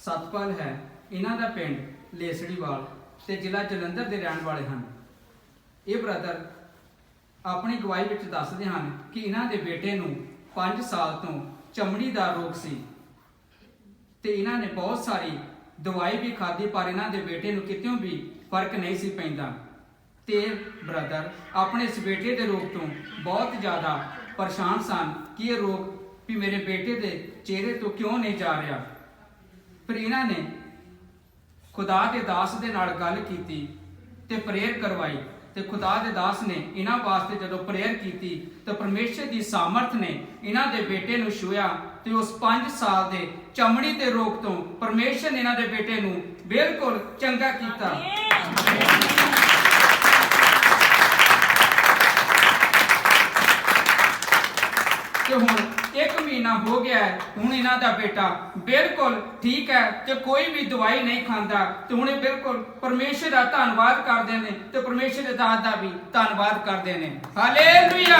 ਸਤਪਾਲ ਹੈ। ਇਹਨਾਂ ਦਾ ਪਿੰਡ ਲੇਸੜੀਵਾਲ ਤੇ ਜ਼ਿਲ੍ਹਾ ਜਲੰਧਰ ਦੇ ਰਹਿਣ ਵਾਲੇ ਹਨ। ਇਹ ਬ੍ਰਦਰ ਆਪਣੀ ਗਵਾਹੀ ਵਿੱਚ ਦੱਸਦੇ ਹਨ ਕਿ ਇਹਨਾਂ ਦੇ ਬੇਟੇ ਨੂੰ 5 ਸਾਲ ਤੋਂ ਚਮੜੀ ਦਾ ਰੋਗ ਸੀ ਤੇ ਇਹਨਾਂ ਨੇ ਬਹੁਤ ਸਾਰੀ ਦਵਾਈ ਵੀ ਖਾਧੀ, ਪਰ ਇਹਨਾਂ ਦੇ ਬੇਟੇ ਨੂੰ ਕਿਤਿਓਂ ਵੀ ਫ਼ਰਕ ਨਹੀਂ ਸੀ ਪੈਂਦਾ। ਤੇ ਬ੍ਰਦਰ ਆਪਣੇ ਇਸ ਬੇਟੇ ਦੇ ਰੋਗ ਤੋਂ ਬਹੁਤ ਜ਼ਿਆਦਾ ਪਰੇਸ਼ਾਨ ਸਨ ਕਿ ਇਹ ਰੋਗ ਵੀ ਮੇਰੇ ਬੇਟੇ ਦੇ ਚਿਹਰੇ ਤੋਂ ਕਿਉਂ ਨਹੀਂ ਜਾ ਰਿਹਾ। ਫਿਰ ਇਹਨਾਂ ਨੇ ਖੁਦਾ ਦੇ ਦਾਸ ਦੇ ਨਾਲ ਗੱਲ ਕੀਤੀ ਤੇ ਪ੍ਰੇਅਰ ਕਰਵਾਈ ਤੇ ਖੁਦਾ ਦੇ ਦਾਸ ਨੇ ਇਹਨਾਂ ਵਾਸਤੇ ਜਦੋਂ ਪ੍ਰੇਅਰ ਕੀਤੀ ਤਾਂ ਪਰਮੇਸ਼ਰ ਦੀ ਸਾਮਰਥ ਨੇ ਇਹਨਾਂ ਦੇ ਬੇਟੇ ਨੂੰ ਛੂਇਆ ਤੇ ਉਸ 5 ਸਾਲ ਦੇ ਚਮੜੀ ਦੇ ਰੋਗ ਤੋਂ ਪਰਮੇਸ਼ਰ ਨੇ ਇਹਨਾਂ ਦੇ ਬੇਟੇ ਨੂੰ ਬਿਲਕੁਲ ਚੰਗਾ ਕੀਤਾ। ਤੇ ਹੁਣ ਇੱਕ ਮਹੀਨਾ ਹੋ ਗਿਆ ਹੈ, ਹੁਣ ਇਹਨਾਂ ਦਾ ਬੇਟਾ ਬਿਲਕੁਲ ਠੀਕ ਹੈ ਤੇ ਕੋਈ ਵੀ ਦਵਾਈ ਨਹੀਂ ਖਾਂਦਾ ਤੇ ਹੁਣ ਇਹ ਬਿਲਕੁਲ ਪਰਮੇਸ਼ਰ ਦਾ ਧੰਨਵਾਦ ਕਰਦੇ ਨੇ ਤੇ ਪਰਮੇਸ਼ਰ ਦੇ ਦਾਸ ਦਾ ਵੀ ਧੰਨਵਾਦ ਕਰਦੇ ਨੇ। ਹਾਲੇਲੂਇਆ